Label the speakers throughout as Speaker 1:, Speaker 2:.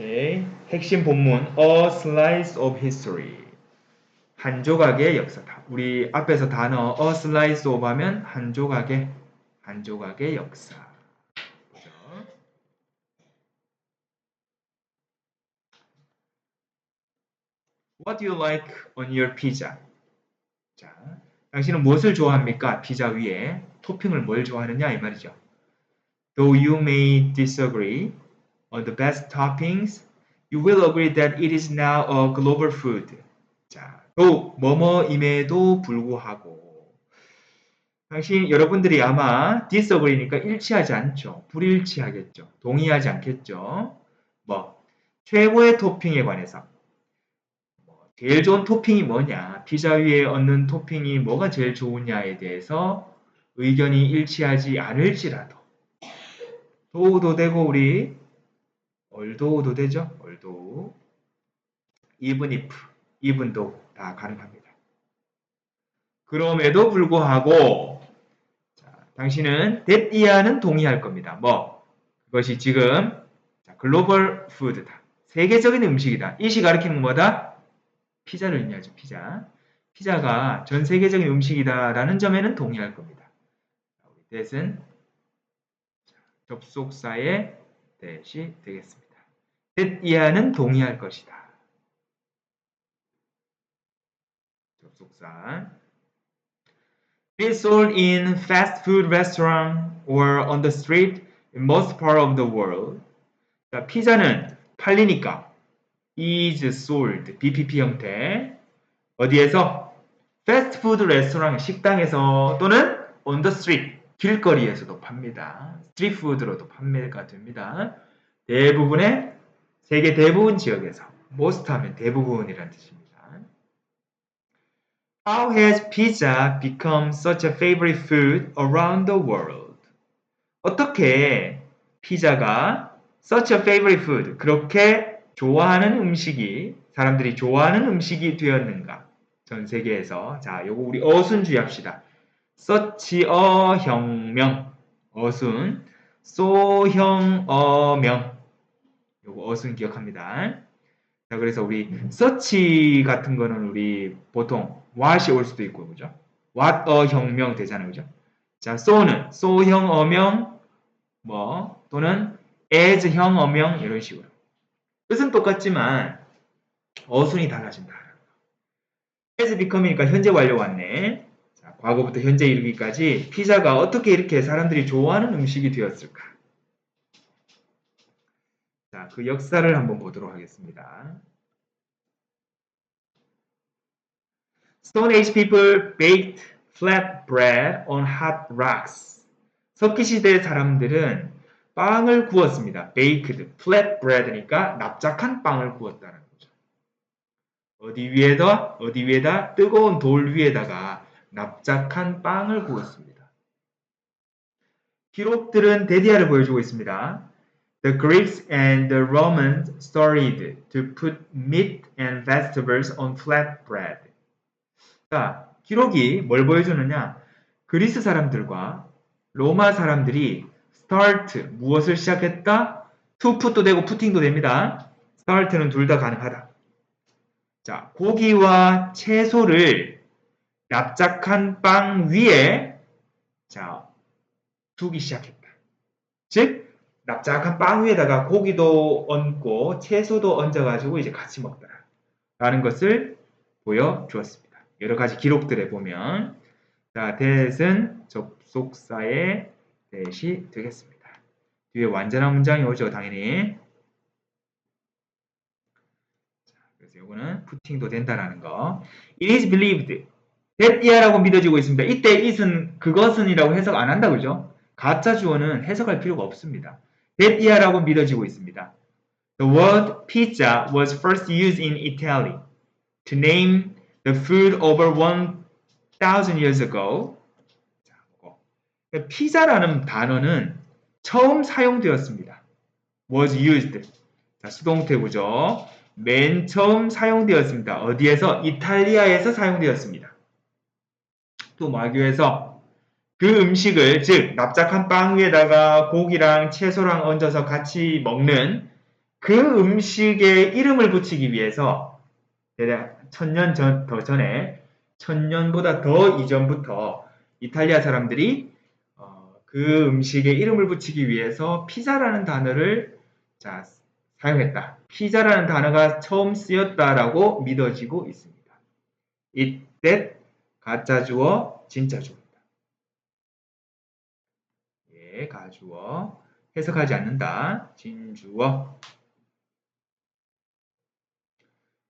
Speaker 1: 오케이. 핵심 본문 A slice of history. 한 조각의 역사다. 우리 앞에서 단어 A slice of 하면 한 조각의 한 조각의 역사. What do you like on your pizza? 자, 당신은 무엇을 좋아합니까? 피자 위에 토핑을 뭘 좋아하느냐 이 말이죠. Though you may disagree on the best toppings, you will agree that it is now a global food. 자, 또 뭐뭐임에도 불구하고 당신 여러분들이 아마 disagree니까 일치하지 않죠. 불일치하겠죠. 동의하지 않겠죠. 뭐 최고의 토핑에 관해서 뭐, 제일 좋은 토핑이 뭐냐, 피자 위에 얹는 토핑이 뭐가 제일 좋으냐에 대해서 의견이 일치하지 않을지라도 도우도 되고 우리 얼도우도 되죠. 얼도우 even if, even도 다 가능합니다. 그럼에도 불구하고 자, 당신은 that 이하는 동의할 겁니다. 뭐 그것이 지금 자, 글로벌 푸드다. 세계적인 음식이다. 이시 가리키는 건 뭐다? 피자를 의미하죠. 피자. 피자가 전 세계적인 음식이다라는 점에는 동의할 겁니다. 자, 우리 자, 접속사의 that이 되겠습니다. that 이하는 동의할 것이다. 접속사. Is sold in fast food restaurant or on the street in most part of the world. 자, 피자는 팔리니까 is sold BPP 형태 어디에서 패스트푸드 레스토랑 식당에서 또는 on the street 길거리에서도 팝니다. 스트리트 푸드로도 판매가 됩니다. 대부분의 세계 대부분 지역에서 most 하면 대부분이라는 뜻입니다. How has pizza become such a favorite food around the world? 어떻게 피자가 such a favorite food 그렇게 좋아하는 음식이 사람들이 좋아하는 음식이 되었는가? 전 세계에서 자, 요거 우리 어순 주의합시다. A 혁명 어순 소형 어명 요거 어순 기억합니다. 자, 그래서 우리 서치 같은 거는 우리 보통 what이 올 수도 있고, 그죠? what a 혁명 되잖아요, 그죠? 자, so는 소형 어명, 뭐, 또는 as 형 어명, 이런 식으로. 뜻은 똑같지만, 어순이 달라진다. as become이니까 현재 완료 왔네. 자, 과거부터 현재 이르기까지 피자가 어떻게 이렇게 사람들이 좋아하는 음식이 되었을까? 자, 그 역사를 한번 보도록 하겠습니다. Stone Age people baked flat bread on hot rocks. 석기 시대 사람들은 빵을 구웠습니다. baked, flat bread니까 납작한 빵을 구웠다는 거죠. 어디 위에다 어디 위에다 뜨거운 돌 위에다가 납작한 빵을 구웠습니다. 기록들은 데디아를 보여주고 있습니다. The Greeks and the Romans started to put meat and vegetables on flat bread. 자, 기록이 뭘 보여주느냐? 그리스 사람들과 로마 사람들이 start, 무엇을 시작했다? to put도 되고 putting도 됩니다. start는 둘 다 가능하다. 자, 고기와 채소를 납작한 빵 위에 자, 두기 시작했다. 즉, 납작한 빵 위에다가 고기도 얹고 채소도 얹어가지고 이제 같이 먹더라. 라는 것을 보여주었습니다. 여러 가지 기록들에 보면 자, that은 접속사의 that이 되겠습니다. 뒤에 완전한 문장이 오죠, 당연히. 자, 그래서 이거는 푸팅도 된다라는 거. It is believed that 이하라고 믿어지고 있습니다. 이때 it은 그것은이라고 해석 안 한다 그죠? 가짜 주어는 해석할 필요가 없습니다. that 이하라고 믿어지고 있습니다. The word pizza was first used in Italy to name the food over 1000 years ago. 피자라는 단어는 처음 사용되었습니다. was used. 자, 수동태구죠. 맨 처음 사용되었습니다. 어디에서? 이탈리아에서 사용되었습니다. 또 마교에서 그 음식을 즉 납작한 빵 위에다가 고기랑 채소랑 얹어서 같이 먹는 그 음식에 이름을 붙이기 위해서 대략 천년 전, 더 전에 천년보다 더 이전부터 이탈리아 사람들이 어, 그 음식에 이름을 붙이기 위해서 피자라는 단어를 자, 사용했다. 피자라는 단어가 처음 쓰였다라고 믿어지고 있습니다. it, that, 가짜 주어, 진짜 주어입니다. 예, 가주어. 해석하지 않는다. 진주어.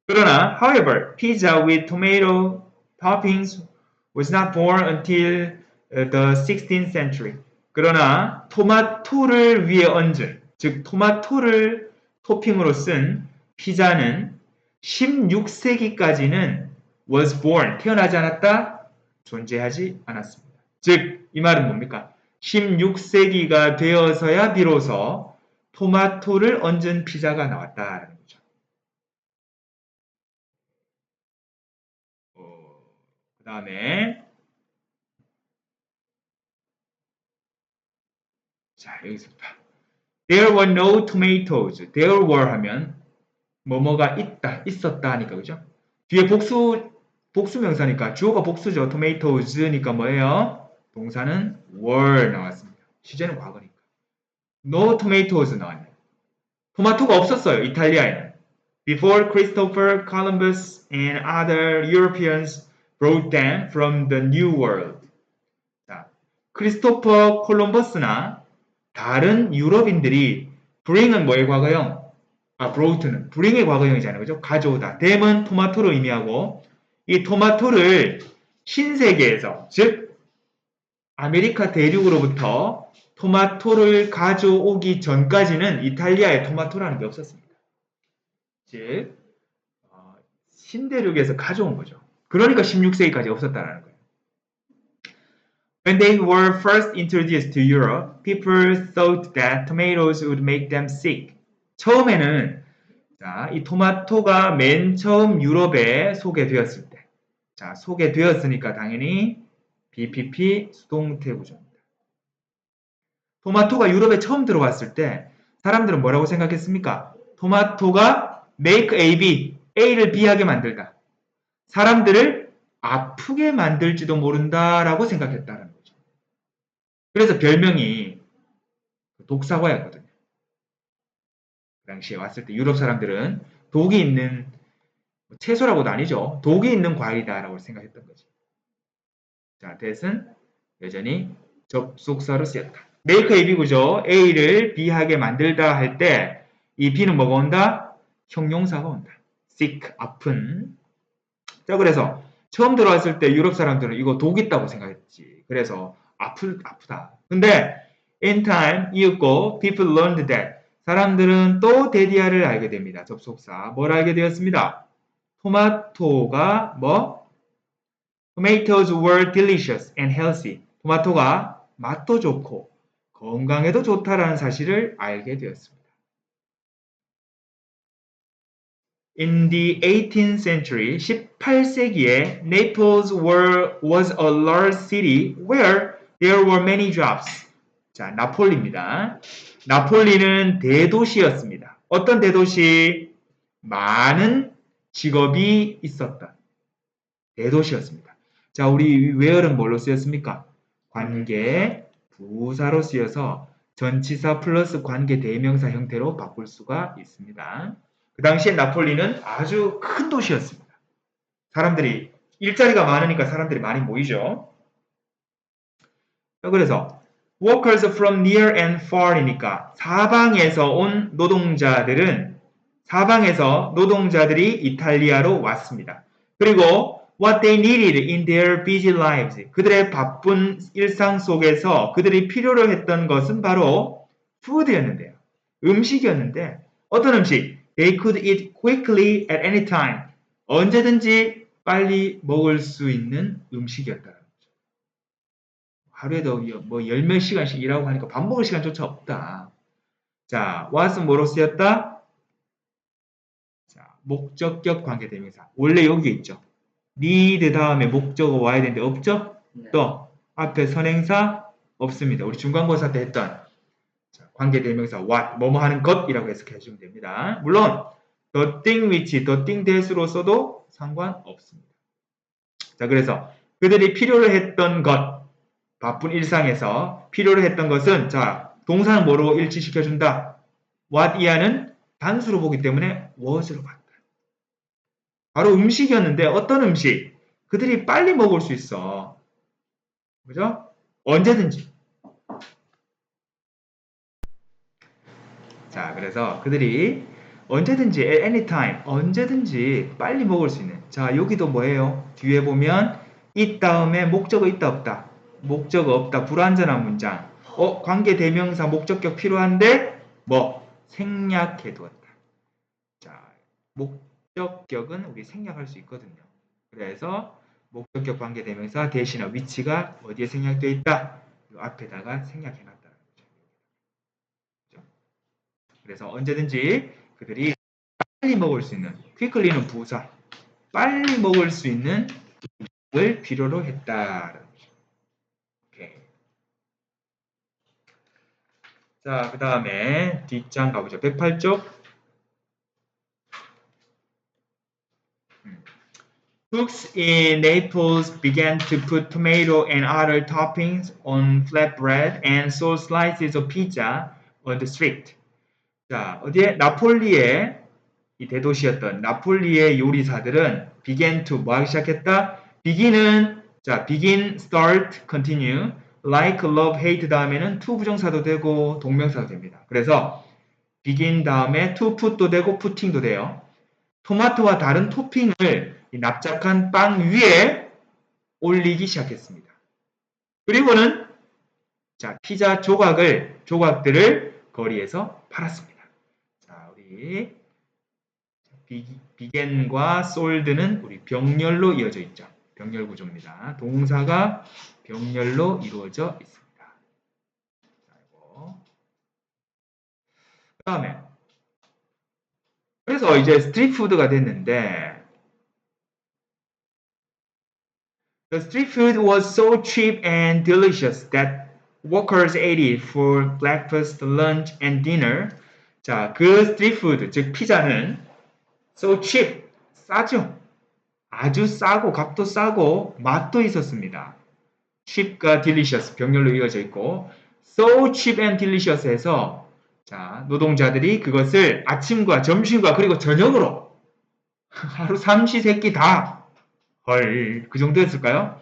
Speaker 1: 그러나, however, pizza with tomato toppings was not born until uh, the 16th century. 그러나 토마토를 위에 얹은, 즉 토마토를 토핑으로 쓴 피자는 16세기까지는 was born, 태어나지 않았다, 존재하지 않았습니다. 즉, 이 말은 뭡니까? 16세기가 되어서야 비로소 토마토를 얹은 피자가 나왔다라는 거죠. 어, 그 다음에 자 여기서부터 There were no tomatoes. There were 하면 뭐뭐가 있다, 있었다 하니까 그죠? 뒤에 복수 복수 명사니까 주어가 복수죠. tomatos니까 뭐예요? 동사는 were 나왔습니다. 시제는 과거니까. No tomatoes 나왔네요. 토마토가 없었어요. 이탈리아에는. Before Christopher Columbus and other Europeans brought them from the New World. 자, 크리스토퍼 콜럼버스나 다른 유럽인들이 bring은 뭐의 과거형? 아, brought는 bring의 과거형이잖아요. 그죠? 가져오다. them은 토마토를 의미하고 이 토마토를 신세계에서 즉 아메리카 대륙으로부터 토마토를 가져오기 전까지는 이탈리아에 토마토라는 게 없었습니다. 즉 어, 신대륙에서 가져온 거죠. 그러니까 16세기까지 없었다라는 거예요. When they were first introduced to Europe, people thought that tomatoes would make them sick. 처음에는 자, 이 토마토가 맨 처음 유럽에 소개되었을 때, 자, 소개되었으니까 당연히 BPP 수동태 구조입니다. 토마토가 유럽에 처음 들어왔을 때 사람들은 뭐라고 생각했습니까? 토마토가 make A, B, A를 B하게 만들다. 사람들을 아프게 만들지도 모른다라고 생각했다는 거죠. 그래서 별명이 독사과였거든요. 그 당시에 왔을 때 유럽 사람들은 독이 있는 뭐 채소라고도 아니죠. 독이 있는 과일이다라고 생각했던 거죠. 자, that은 여전히 접속사로 쓰였다. make A, B 구조 A를 B하게 만들다 할 때 이 B는 뭐가 온다? 형용사가 온다. sick, 아픈. 자, 그래서 처음 들어왔을 때 유럽 사람들은 이거 독 있다고 생각했지. 그래서 아프, 아프다. 근데 in time, 이윽고 people learned that 사람들은 또 데디아를 알게 됩니다. 접속사. 뭘 알게 되었습니다. 토마토가 뭐? Tomatoes were delicious and healthy. 토마토가 맛도 좋고 건강에도 좋다라는 사실을 알게 되었습니다. In the 18th century, 18세기에 Naples were, was a large city where there were many jobs. 자, 나폴리입니다. 나폴리는 대도시였습니다. 어떤 대도시? 많은 직업이 있었던 대도시였습니다. 자, 우리 where는 뭘로 쓰였습니까? 관계 부사로 쓰여서 전치사 플러스 관계 대명사 형태로 바꿀 수가 있습니다. 그 당시에 나폴리는 아주 큰 도시였습니다. 사람들이 일자리가 많으니까 사람들이 많이 모이죠. 그래서 workers from near and far이니까 사방에서 온 노동자들은 사방에서 노동자들이 이탈리아로 왔습니다. 그리고 what they needed in their busy lives. 그들의 바쁜 일상 속에서 그들이 필요로 했던 것은 바로 food였는데요. 음식이었는데 어떤 음식? They could eat quickly at any time. 언제든지 빨리 먹을 수 있는 음식이었다는 거죠. 하루에도 뭐 열 몇 시간씩 일하고 하니까 밥 먹을 시간조차 없다. 자, what은 뭐로 쓰였다? 자, 목적격 관계대명사. 원래 여기 있죠. need 다음에 목적어 와야 되는데 없죠?
Speaker 2: 네.
Speaker 1: 또 앞에 선행사 없습니다. 우리 중간고사 때 했던 자, 관계대명사 what 뭐뭐 하는 것이라고 해석해 주시면 됩니다. 물론 the thing which, the thing that으로 써도 상관없습니다. 자 그래서 그들이 필요로 했던 것 바쁜 일상에서 필요로 했던 것은 자 동사는 뭐로 일치시켜 준다. what 이하는 단수로 보기 때문에 was로 봤다. 바로 음식이었는데 어떤 음식? 그들이 빨리 먹을 수 있어. 그죠? 언제든지. 자, 그래서 그들이 언제든지, at any time, 언제든지 빨리 먹을 수 있는. 자, 여기도 뭐예요? 뒤에 보면 이 다음에 목적어 있다 없다. 목적어 없다. 불완전한 문장. 어, 관계 대명사 목적격 필요한데 뭐 생략해 두었다. 자, 목적격은 우리 생략할 수 있거든요. 그래서 목적격 관계 대명사 대신에 위치가 어디에 생략되어 있다? 이 앞에다가 생략해 놨다는 거죠. 그죠? 그래서 언제든지 그들이 빨리 먹을 수 있는 quickly는 부사 빨리 먹을 수 있는 을 필요로 했다라는 거죠. 오케이. 자, 그 다음에 뒷장 가보죠. 108쪽. Cooks in Naples began to put tomato and other toppings on flatbread and sold slices of pizza on the street. 자, 어디에? 나폴리의 이 대도시였던 나폴리의 요리사들은 began to 뭐 하기 시작했다? begin은 자, begin, start, continue, like, love, hate 다음에는 to 부정사도 되고 동명사도 됩니다. 그래서 begin 다음에 to put도 되고 putting도 돼요. 토마토와 다른 토핑을 이 납작한 빵 위에 올리기 시작했습니다. 그리고는 자 피자 조각을 조각들을 거리에서 팔았습니다. 자 우리 비겐과 솔드는 우리 병렬로 이어져 있죠. 병렬 구조입니다. 동사가 병렬로 이루어져 있습니다. 그 다음에 그래서 이제 스트리트푸드가 됐는데 The street food was so cheap and delicious that workers ate it for breakfast, lunch, and dinner. 자, 그 스트리트 푸드, 즉 피자는 so cheap, 싸죠. 아주 싸고 값도 싸고 맛도 있었습니다. Cheap과 delicious 병렬로 이어져 있고 so cheap and delicious해서 자, 노동자들이 그것을 아침과 점심과 그리고 저녁으로 하루 삼시세끼 다 헐, 그 정도 였을까요?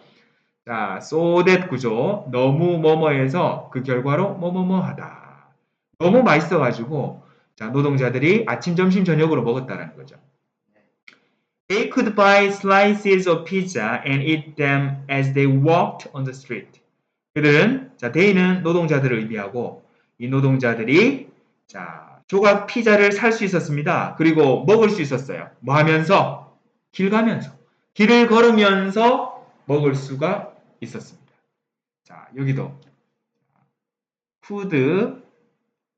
Speaker 1: 자, so that 구조. 너무 뭐뭐해서 그 결과로 뭐뭐뭐 하다. 너무 맛있어가지고, 자, 노동자들이 아침, 점심, 저녁으로 먹었다라는 거죠. They could buy slices of pizza and eat them as they walked on the street. 그들은, 자, they는 노동자들을 의미하고, 이 노동자들이, 자, 조각 피자를 살 수 있었습니다. 그리고 먹을 수 있었어요. 뭐 하면서? 길 가면서. 길을 걸으면서 먹을 수가 있었습니다. 자, 여기도 could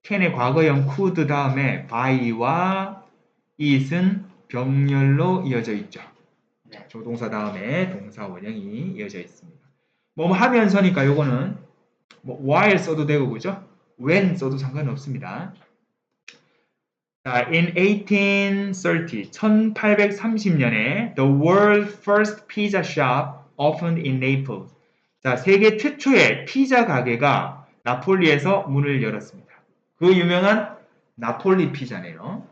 Speaker 1: 캔의 과거형 could 다음에 by와 it은 병렬로 이어져 있죠. 네. 조동사 다음에 동사 원형이 이어져 있습니다. 뭐 하면서니까 요거는 뭐 while 써도 되고 그죠? when 써도 상관없습니다. 자, in 1830, 1830년에 the world's first pizza shop opened in Naples. 자, 세계 최초의 피자 가게가 나폴리에서 문을 열었습니다. 그 유명한 나폴리 피자네요.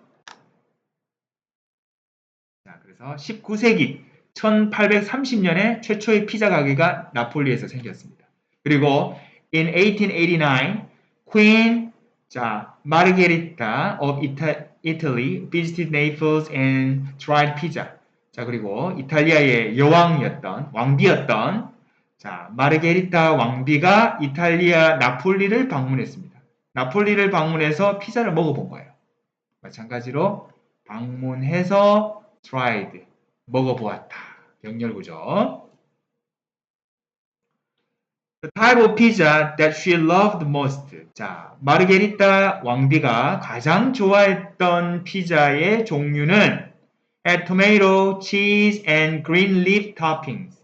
Speaker 1: 자, 그래서 19세기 1830년에 최초의 피자 가게가 나폴리에서 생겼습니다. 그리고 in 1889 Queen 자, 마르게리타 of Italy visited Naples and tried pizza. 자, 그리고 이탈리아의 여왕이었던 왕비였던 자, 마르게리타 왕비가 이탈리아 나폴리를 방문했습니다. 나폴리를 방문해서 피자를 먹어본 거예요. 마찬가지로 방문해서 tried 먹어보았다. 병렬구죠. The type of pizza that she loved most. 자, 마르게리타 왕비가 가장 좋아했던 피자의 종류는 had tomato, cheese, and green leaf toppings.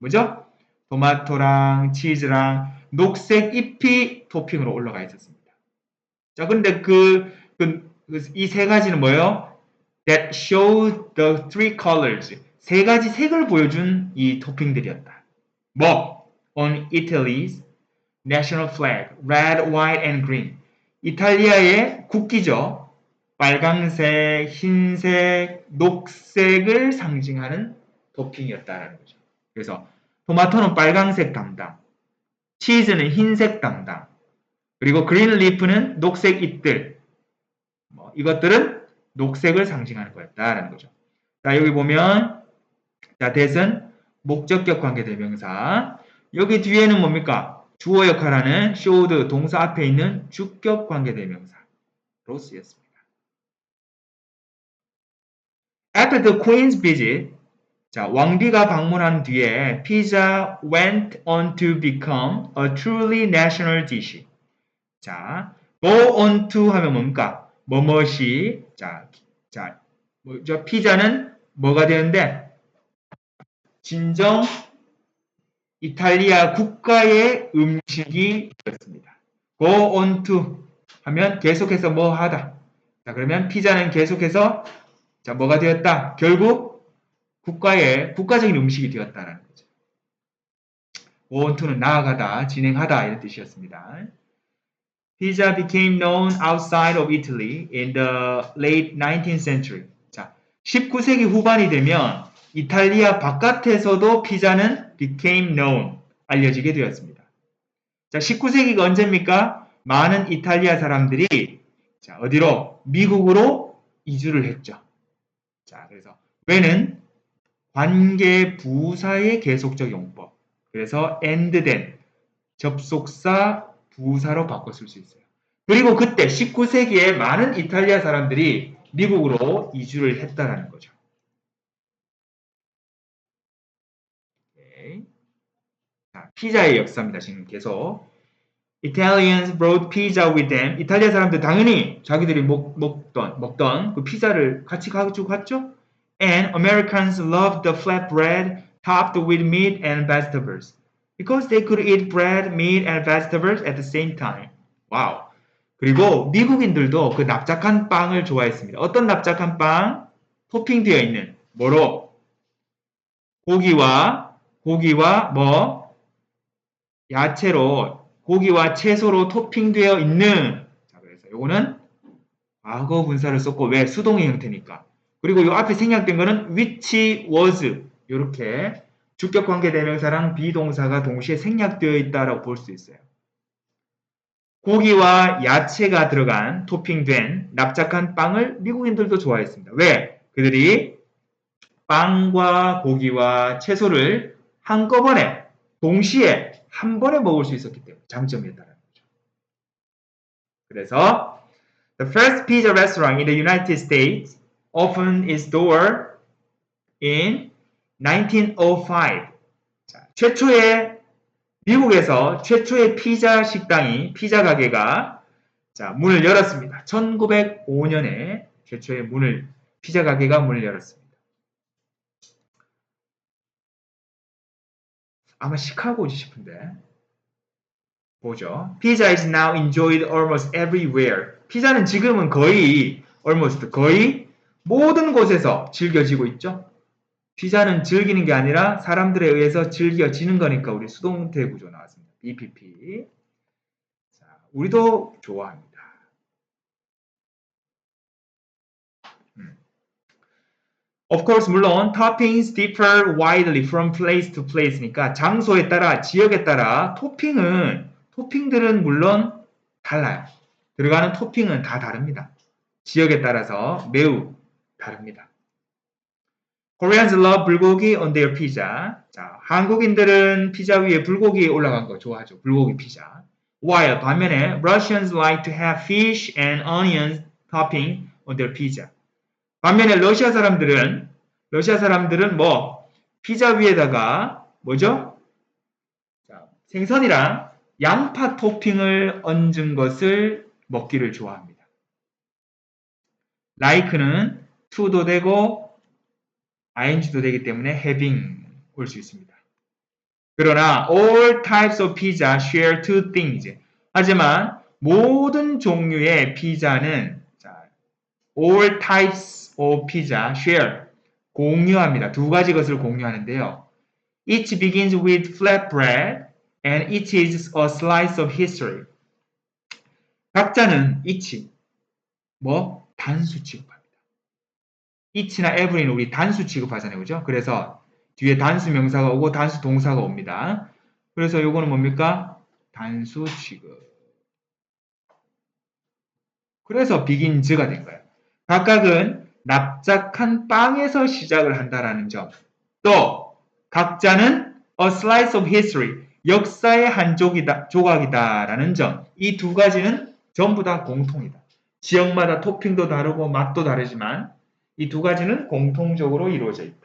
Speaker 1: 뭐죠? 토마토랑 치즈랑 녹색 잎이 토핑으로 올라가 있었습니다. 자, 근데 그, 그, 이 세 가지는 뭐예요? That show the three colors. 세 가지 색을 보여준 이 토핑들이었다. 뭐? On Italy's national flag, red, white, and green. 이탈리아의 국기죠. 빨강색, 흰색, 녹색을 상징하는 토핑이었다라는 거죠. 그래서 토마토는 빨강색 담당, 치즈는 흰색 담당, 그리고 그린 리프는 녹색 잎들. 뭐 이것들은 녹색을 상징하는 거였다라는 거죠. 자, 여기 보면 자, 대은 목적격 관계 대명사. 여기 뒤에는 뭡니까? 주어 역할하는 showed 동사 앞에 있는 주격 관계 대명사로 쓰였습니다. After the queen's visit, 자, 왕비가 방문한 뒤에 pizza went on to become a truly national dish. 자, go on to 하면 뭡니까? 뭐뭇이 자, 자, 뭐죠? 피자는 뭐가 되는데 진정 이탈리아 국가의 음식이 되었습니다. go on to 하면 계속해서 뭐 하다. 자, 그러면 피자는 계속해서 자, 뭐가 되었다? 결국 국가의 국가적인 음식이 되었다라는 거죠. go on to는 나아가다, 진행하다 이런 뜻이었습니다. Pizza became known outside of Italy in the late 19th century. 자, 19세기 후반이 되면 이탈리아 바깥에서도 피자는 became known, 알려지게 되었습니다. 자, 19세기가 언제입니까? 많은 이탈리아 사람들이 자, 어디로? 미국으로 이주를 했죠. 자, 그래서 왜는 관계 부사의 계속적 용법. 그래서 then 접속사 부사로 쓸수 있어요. 그리고 그때 19세기에 많은 이탈리아 사람들이 미국으로 이주를 했다라는 거죠. 오케이. 자, 피자의 역사입니다. 지금 계속. Italians brought pizza with them. 이탈리아 사람들 당연히 자기들이 먹, 먹던, 먹던 그 피자를 같이 가지고 갔죠. And Americans loved the flatbread topped with meat and vegetables. Because they could eat bread, meat, and vegetables at the same time. 와우. 그리고 미국인들도 그 납작한 빵을 좋아했습니다. 어떤 납작한 빵? 토핑되어 있는 뭐로? 고기와 고기와 뭐 야채로 고기와 채소로 토핑되어 있는 자 그래서 요거는 과거 분사를 썼고 왜 수동의 형태니까 그리고 요 앞에 생략된 거는 which was 이렇게 주격 관계 대명사랑 비동사가 동시에 생략되어 있다라고 볼 수 있어요. 고기와 야채가 들어간 토핑된 납작한 빵을 미국인들도 좋아했습니다. 왜? 그들이 빵과 고기와 채소를 한꺼번에 동시에 한 번에 먹을 수 있었기 때문에 장점이었다는 거죠. 그래서 the first pizza restaurant in the United States opened its door in 1905. 자, 최초의 미국에서 최초의 피자 식당이 피자 가게가 자, 문을 열었습니다. 1905년에 최초의 문을 피자 가게가 문을 열었습니다. 아마 시카고지 싶은데. 보죠. Pizza is now enjoyed almost everywhere. 피자는 지금은 거의 almost 거의 모든 곳에서 즐겨지고 있죠. 피자는 즐기는 게 아니라 사람들에 의해서 즐겨지는 거니까 우리 수동태 구조 나왔습니다. BPP. 자, 우리도 좋아합니다. 음. Of course, 물론 toppings differ widely from place to place니까 장소에 따라 지역에 따라 토핑은 토핑들은 물론 달라요. 들어가는 토핑은 다 다릅니다. 지역에 따라서 매우 다릅니다. Koreans love 불고기 on their pizza. 자, 한국인들은 피자 위에 불고기 올라간 거 좋아하죠. 불고기 피자. While 반면에 Russians like to have fish and onions topping on their pizza. 반면에 러시아 사람들은 러시아 사람들은 뭐 피자 위에다가 뭐죠? 자, 생선이랑 양파 토핑을 얹은 것을 먹기를 좋아합니다. like는 to도 되고 ing도 되기 때문에 having 올 수 있습니다. 그러나 all types of pizza share two things. 하지만 모든 종류의 피자는 자, all types of pizza share 공유합니다. 두 가지 것을 공유하는데요. Each begins with flatbread and each is a slice of history. 각자는 each 뭐 단수 취급합니다. Each나 every는 우리 단수 취급하잖아요. 그죠? 그래서 뒤에 단수 명사가 오고 단수 동사가 옵니다. 그래서 요거는 뭡니까? 단수 취급. 그래서 비긴즈가 된 거예요. 각각은 납작한 빵에서 시작을 한다라는 점. 또 각자는 a slice of history, 역사의 한 조각이다, 조각이다라는 점. 이 두 가지는 전부 다 공통이다. 지역마다 토핑도 다르고 맛도 다르지만 이 두 가지는 공통적으로 이루어져 있다.